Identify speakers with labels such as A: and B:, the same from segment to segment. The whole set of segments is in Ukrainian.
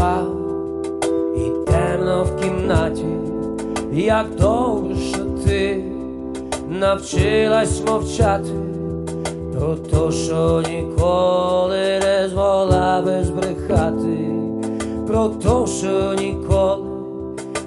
A: Спав. І темно в кімнаті, як що ти навчилась мовчати про те, що ніколи не змогла би збрехати, про те, що ніколи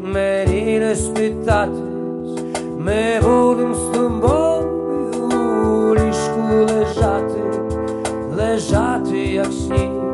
A: мені не спитатись, ми будем з тобою у ліжку лежати, лежати, як сніг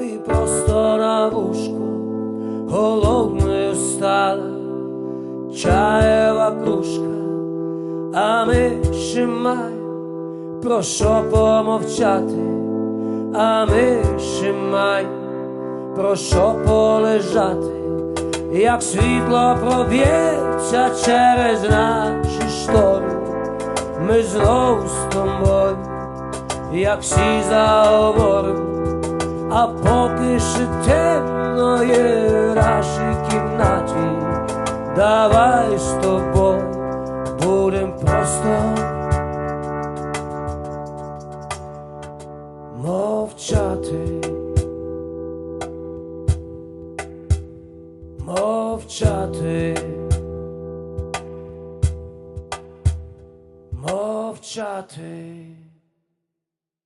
A: Тобі просто на вушку, голодною стала чаєва кружка, а ми ще маємо про що помовчати, а ми ще маємо про що полежати, як світло проб'ється через наші штори, ми знову з тобою як всі заговоримо, а поки ще темно є в нашій кімнаті, давай з тобою будем просто. Мовчати, мовчати, мовчати.